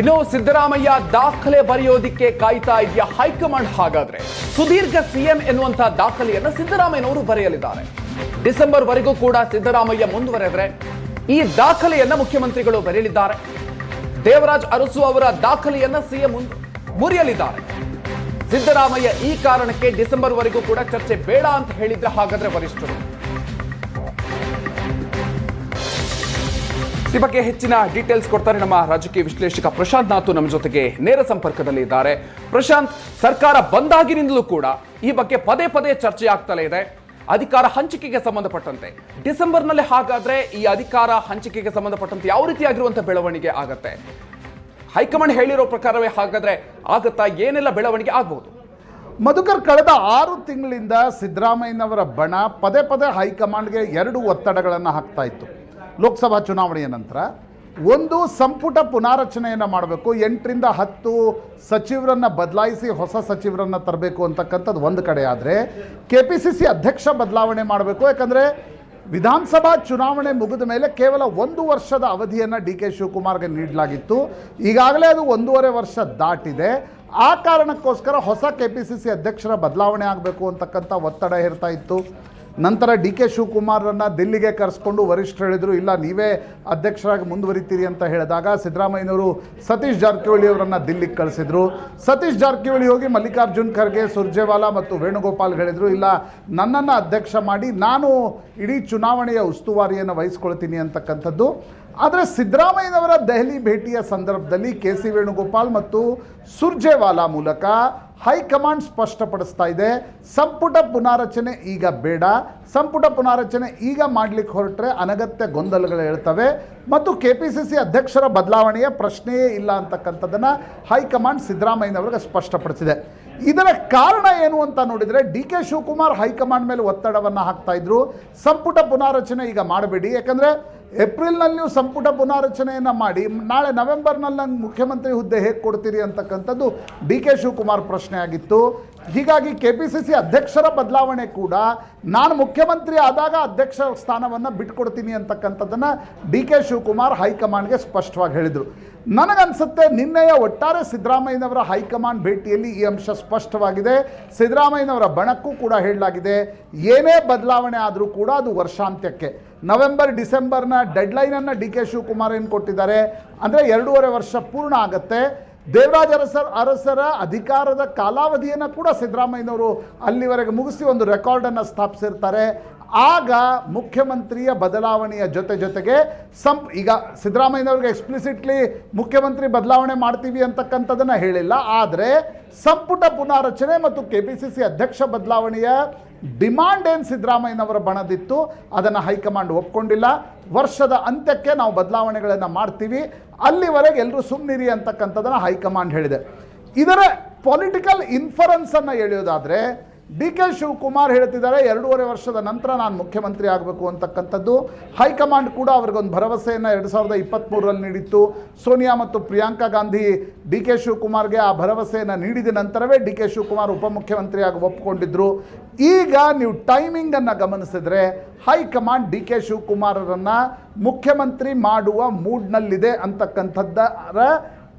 ಇನ್ನು ಸಿದ್ದರಾಮಯ್ಯ ದಾಖಲೆ ಬರೆಯೋದಿಕ್ಕೆ ಕಾಯ್ತಾ ಇದೆಯಾ ಹೈಕಮಾಂಡ್ ಹಾಗಾದ್ರೆ? ಸುದೀರ್ಘ ಸಿಎಂ ಎನ್ನುವಂತಹ ದಾಖಲೆಯನ್ನು ಸಿದ್ದರಾಮಯ್ಯನವರು ಬರೆಯಲಿದ್ದಾರೆ. ಡಿಸೆಂಬರ್ ವರೆಗೂ ಕೂಡ ಸಿದ್ದರಾಮಯ್ಯ ಮುಂದುವರೆದ್ರೆ ಈ ದಾಖಲೆಯನ್ನ ಮುಖ್ಯಮಂತ್ರಿಗಳು ಬರೆಯಲಿದ್ದಾರೆ. ದೇವರಾಜ್ ಅರಸು ಅವರ ದಾಖಲೆಯನ್ನ ಸಿಎಂ ಮುರಿಯಲಿದ್ದಾರೆ. ಸಿದ್ದರಾಮಯ್ಯ ಈ ಕಾರಣಕ್ಕೆ ಡಿಸೆಂಬರ್ ವರೆಗೂ ಕೂಡ ಚರ್ಚೆ ಬೇಡ ಅಂತ ಹೇಳಿದ್ರೆ ಹಾಗಾದ್ರೆ ವರಿಷ್ಠರು? ಈ ಬಗ್ಗೆ ಹೆಚ್ಚಿನ ಡೀಟೇಲ್ಸ್ ಕೊಡ್ತಾರೆ ನಮ್ಮ ರಾಜಕೀಯ ವಿಶ್ಲೇಷಕ ಪ್ರಶಾಂತ್ ನಾಥು ನಮ್ಮ ಜೊತೆಗೆ ನೇರ ಸಂಪರ್ಕದಲ್ಲಿ ಇದ್ದಾರೆ. ಪ್ರಶಾಂತ್, ಸರ್ಕಾರ ಬಂದಾಗಿನಿಂದಲೂ ಕೂಡ ಈ ಬಗ್ಗೆ ಪದೇ ಪದೇ ಚರ್ಚೆ ಆಗ್ತಲೇ ಇದೆ. ಅಧಿಕಾರ ಹಂಚಿಕೆಗೆ ಸಂಬಂಧಪಟ್ಟಂತೆ. ಡಿಸೆಂಬರ್ನಲ್ಲಿ ಹಾಗಾದ್ರೆ ಈ ಅಧಿಕಾರ ಹಂಚಿಕೆಗೆ ಸಂಬಂಧಪಟ್ಟಂತೆ ಯಾವ ರೀತಿಯಾಗಿರುವಂತಹ ಬೆಳವಣಿಗೆ ಆಗತ್ತೆ? ಹೈಕಮಾಂಡ್ ಹೇಳಿರೋ ಪ್ರಕಾರವೇ ಹಾಗಾದ್ರೆ ಆಗತ್ತಾ? ಏನೆಲ್ಲ ಬೆಳವಣಿಗೆ ಆಗಬಹುದು ಮಧುಕರ್, ಕಳೆದ ಆರು ತಿಂಗಳಿಂದ ಸಿದ್ದರಾಮಯ್ಯನವರ ಬಣ ಪದೇ ಪದೇ ಹೈಕಮಾಂಡ್ಗೆ ಎರಡು ಒತ್ತಡಗಳನ್ನು ಹಾಕ್ತಾ ಇತ್ತು. ಲೋಕಸಭಾ ಚುನಾವಣೆಯ ನಂತರ ಒಂದು ಸಂಪುಟ ಪುನಾರಚನೆಯನ್ನು ಮಾಡಬೇಕು, ಎಂಟರಿಂದ ಹತ್ತು ಸಚಿವರನ್ನು ಬದಲಾಯಿಸಿ ಹೊಸ ಸಚಿವರನ್ನು ತರಬೇಕು ಅಂತಕ್ಕಂಥದ್ದು ಒಂದು ಕಡೆ ಆದರೆ ಕೆ ಪಿ ಸಿ ಸಿ ಅಧ್ಯಕ್ಷ ಬದಲಾವಣೆ ಮಾಡಬೇಕು, ಯಾಕಂದರೆ ವಿಧಾನಸಭಾ ಚುನಾವಣೆ ಮುಗಿದ ಮೇಲೆ ಕೇವಲ ಒಂದು ವರ್ಷದ ಅವಧಿಯನ್ನು ಡಿ ಕೆ ಶಿವಕುಮಾರ್ಗೆ ನೀಡಲಾಗಿತ್ತು. ಈಗಾಗಲೇ ಅದು ಒಂದೂವರೆ ವರ್ಷ ದಾಟಿದೆ. ಆ ಕಾರಣಕ್ಕೋಸ್ಕರ ಹೊಸ ಕೆ ಪಿ ಸಿ ಸಿ ಅಧ್ಯಕ್ಷರ ಬದಲಾವಣೆ ಆಗಬೇಕು ಅಂತಕ್ಕಂಥ ಒತ್ತಡ ಇರ್ತಾ ಇತ್ತು. ನಂತರ ಡಿ ಕೆ ಶಿವಕುಮಾರನ್ನು ದಿಲ್ಲಿಗೆ ಕರೆಸ್ಕೊಂಡು ವರಿಷ್ಠರು ಹೇಳಿದರು, ಇಲ್ಲ, ನೀವೇ ಅಧ್ಯಕ್ಷರಾಗಿ ಮುಂದುವರಿತೀರಿ ಅಂತ ಹೇಳಿದಾಗ ಸಿದ್ದರಾಮಯ್ಯನವರು ಸತೀಶ್ ಜಾರಕಿಹೊಳಿ ಅವರನ್ನು ದಿಲ್ಲಿಗೆ ಕಳಿಸಿದರು. ಸತೀಶ್ ಜಾರಕಿಹೊಳಿ ಹೋಗಿ ಮಲ್ಲಿಕಾರ್ಜುನ್ ಖರ್ಗೆ, ಸುರ್ಜೇವಾಲಾ ಮತ್ತು ವೇಣುಗೋಪಾಲ್ ಹೇಳಿದರು, ಇಲ್ಲ, ನನ್ನನ್ನು ಅಧ್ಯಕ್ಷ ಮಾಡಿ ನಾನು ಇಡೀ ಚುನಾವಣೆಯ ಉಸ್ತುವಾರಿಯನ್ನು ವಹಿಸ್ಕೊಳ್ತೀನಿ ಅಂತಕ್ಕಂಥದ್ದು. ಆದರೆ ಸಿದ್ದರಾಮಯ್ಯನವರ ದೆಹಲಿ ಭೇಟಿಯ ಸಂದರ್ಭದಲ್ಲಿ ಕೆ ಸಿ ವೇಣುಗೋಪಾಲ್ ಮತ್ತು ಸುರ್ಜೇವಾಲಾ ಮೂಲಕ ಹೈಕಮಾಂಡ್ ಸ್ಪಷ್ಟಪಡಿಸ್ತಾ ಇದೆ, ಸಂಪುಟ ಪುನಾರಚನೆ ಈಗ ಬೇಡ, ಸಂಪುಟ ಪುನಾರಚನೆ ಈಗ ಮಾಡಲಿಕ್ಕೆ ಹೊರಟ್ರೆ ಅನಗತ್ಯ ಗೊಂದಲಗಳು ಹೇಳ್ತವೆ. ಮತ್ತು ಕೆ ಪಿ ಸಿ ಸಿ ಅಧ್ಯಕ್ಷರ ಬದಲಾವಣೆಯ ಪ್ರಶ್ನೆಯೇ ಇಲ್ಲ ಅಂತಕ್ಕಂಥದ್ದನ್ನು ಹೈಕಮಾಂಡ್ ಸಿದ್ದರಾಮಯ್ಯನವ್ರಿಗೆ ಸ್ಪಷ್ಟಪಡಿಸಿದೆ. ಇದರ ಕಾರಣ ಏನು ಅಂತ ನೋಡಿದರೆ ಡಿ ಕೆ ಶಿವಕುಮಾರ್ ಹೈಕಮಾಂಡ್ ಮೇಲೆ ಒತ್ತಡವನ್ನು ಹಾಕ್ತಾ ಇದ್ರು. ಸಂಪುಟ ಪುನಾರಚನೆ ಈಗ ಮಾಡಬೇಡಿ. ಯಾಕಂದರೆ ಏಪ್ರಿಲ್ನಲ್ಲಿ ನೀವು ಸಂಪುಟ ಪುನಾರಚನೆಯನ್ನು ಮಾಡಿ, ನಾಳೆ ನವೆಂಬರ್ನಲ್ಲಿ ನಂಗೆ ಮುಖ್ಯಮಂತ್ರಿ ಹುದ್ದೆ ಹೇಗೆ ಕೊಡ್ತೀರಿ ಅಂತಕ್ಕಂಥದ್ದು ಡಿ ಕೆ ಶಿವಕುಮಾರ್ ಪ್ರಶ್ನೆ ಆಗಿತ್ತು. ಹೀಗಾಗಿ ಕೆ ಪಿ ಸಿ ಸಿ ಅಧ್ಯಕ್ಷರ ಬದಲಾವಣೆ ಕೂಡ, ನಾನು ಮುಖ್ಯಮಂತ್ರಿ ಆದಾಗ ಅಧ್ಯಕ್ಷ ಸ್ಥಾನವನ್ನು ಬಿಟ್ಕೊಡ್ತೀನಿ ಅಂತಕ್ಕಂಥದ್ದನ್ನು ಡಿ ಕೆ ಶಿವಕುಮಾರ್ ಹೈಕಮಾಂಡ್ಗೆ ಸ್ಪಷ್ಟವಾಗಿ ಹೇಳಿದರು. ನನಗನ್ಸುತ್ತೆ ನಿನ್ನೆಯ ಒಟ್ಟಾರೆ ಸಿದ್ದರಾಮಯ್ಯನವರ ಹೈಕಮಾಂಡ್ ಭೇಟಿಯಲ್ಲಿ ಈ ಅಂಶ ಸ್ಪಷ್ಟವಾಗಿದೆ. ಸಿದ್ದರಾಮಯ್ಯನವರ ಬಣಕ್ಕೂ ಕೂಡ ಹೇಳಲಾಗಿದೆ. ಏನೇ ಬದಲಾವಣೆ ಆದರೂ ಕೂಡ ಅದು ವರ್ಷಾಂತ್ಯಕ್ಕೆ. ನವೆಂಬರ್, ಡಿಸೆಂಬರ್ನ ಡೆಡ್ಲೈನನ್ನು ಡಿ ಕೆ ಶಿವಕುಮಾರ್ ಏನು ಕೊಟ್ಟಿದ್ದಾರೆ. ಅಂದರೆ ಎರಡೂವರೆ ವರ್ಷ ಪೂರ್ಣ ಆಗುತ್ತೆ. ದೇವರಾಜ ಅರಸರ್, ಅರಸರ ಅಧಿಕಾರದ ಕಾಲಾವಧಿಯನ್ನು ಕೂಡ ಸಿದ್ದರಾಮಯ್ಯನವರು ಅಲ್ಲಿವರೆಗೆ ಮುಗಿಸಿ ಒಂದು ರೆಕಾರ್ಡನ್ನು ಸ್ಥಾಪಿಸಿರ್ತಾರೆ. ಆಗ ಮುಖ್ಯಮಂತ್ರಿಯ ಬದಲಾವಣೆಯ ಜೊತೆ ಜೊತೆಗೆ ಸಂ ಈಗ ಸಿದ್ದರಾಮಯ್ಯನವ್ರಿಗೆ ಎಕ್ಸ್ಪ್ಲಿಸಿಟ್ಲಿ ಮುಖ್ಯಮಂತ್ರಿ ಬದಲಾವಣೆ ಮಾಡ್ತೀವಿ ಅಂತಕ್ಕಂಥದ್ದನ್ನು ಹೇಳಿಲ್ಲ. ಆದರೆ ಸಂಪುಟ ಪುನಾರಚನೆ ಮತ್ತು ಕೆ ಪಿ ಸಿ ಸಿ ಅಧ್ಯಕ್ಷ ಬದಲಾವಣೆಯ ಡಿಮಾಂಡ್ ಏನು ಸಿದ್ದರಾಮಯ್ಯನವರ ಬಣದಿತ್ತು, ಅದನ್ನು ಹೈಕಮಾಂಡ್ ಒಪ್ಕೊಂಡಿಲ್ಲ. ವರ್ಷದ ಅಂತ್ಯಕ್ಕೆ ನಾವು ಬದಲಾವಣೆಗಳನ್ನು ಮಾಡ್ತೀವಿ. ಅಲ್ಲಿವರೆಗೆ ಎಲ್ಲರೂ ಸುಮ್ಮನಿರಿ ಅಂತಕ್ಕಂಥದ್ದನ್ನು ಹೈಕಮಾಂಡ್ ಹೇಳಿದೆ. ಇದರ ಪೊಲಿಟಿಕಲ್ ಇನ್ಫರೆನ್ಸನ್ನು ಎಳೆಯೋದಾದರೆ ಡಿ ಕೆ ಶಿವಕುಮಾರ್ ಹೇಳ್ತಿದ್ದಾರೆ, ಎರಡೂವರೆ ವರ್ಷದ ನಂತರ ನಾನು ಮುಖ್ಯಮಂತ್ರಿ ಆಗಬೇಕು ಅಂತಕ್ಕಂಥದ್ದು. ಹೈಕಮಾಂಡ್ ಕೂಡ ಅವ್ರಿಗೊಂದು ಭರವಸೆಯನ್ನು ಎರಡು ಸಾವಿರದ ಇಪ್ಪತ್ತ್ಮೂರರಲ್ಲಿ ನೀಡಿತ್ತು. ಸೋನಿಯಾ ಮತ್ತು ಪ್ರಿಯಾಂಕಾ ಗಾಂಧಿ ಡಿ ಕೆ ಶಿವಕುಮಾರ್ಗೆ ಆ ಭರವಸೆಯನ್ನು ನೀಡಿದ ನಂತರವೇ ಡಿ ಕೆ ಶಿವಕುಮಾರ್ ಉಪಮುಖ್ಯಮಂತ್ರಿಯಾಗಿ ಒಪ್ಪಿಕೊಂಡಿದ್ದರು ಈಗ ನೀವು ಟೈಮಿಂಗನ್ನು ಗಮನಿಸಿದರೆ ಹೈಕಮಾಂಡ್ ಡಿ ಕೆ ಶಿವಕುಮಾರರನ್ನು ಮುಖ್ಯಮಂತ್ರಿ ಮಾಡುವ ಮೂಡ್ನಲ್ಲಿದೆ ಅಂತಕ್ಕಂಥದ್ದರ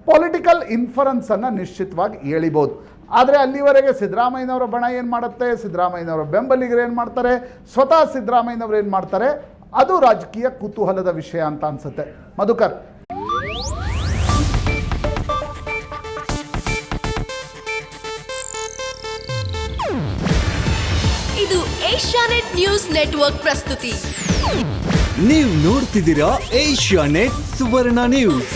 ಪೊಲಿಟಿಕಲ್ ಇನ್ಫರೆನ್ಸನ್ನು ನಿಶ್ಚಿತವಾಗಿ ಹೇಳಿಬೋದು ಆದರೆ ಅಲ್ಲಿವರೆಗೆ ಸಿದ್ದರಾಮಯ್ಯನವರ ಬಣ ಏನು ಮಾಡುತ್ತೆ? ಸಿದ್ದರಾಮಯ್ಯನವರ ಬೆಂಬಲಿಗರು ಏನು ಮಾಡ್ತಾರೆ? ಸ್ವತಃ ಸಿದ್ದರಾಮಯ್ಯನವರು ಏನು ಮಾಡ್ತಾರೆ? ಅದು ರಾಜಕೀಯ ಕುತೂಹಲದ ವಿಷಯ ಅಂತ ಅನಿಸುತ್ತೆ. ಮಧುಕರ್. ಇದು ಏಷ್ಯಾನೆಟ್ ನ್ಯೂಸ್ ನೆಟ್ವರ್ಕ್ ಪ್ರಸ್ತುತಿ. ನೀವು ನೋಡ್ತಿದ್ದೀರಾ ಏಷ್ಯಾ ನೆಟ್ ಸುವರ್ಣ ನ್ಯೂಸ್.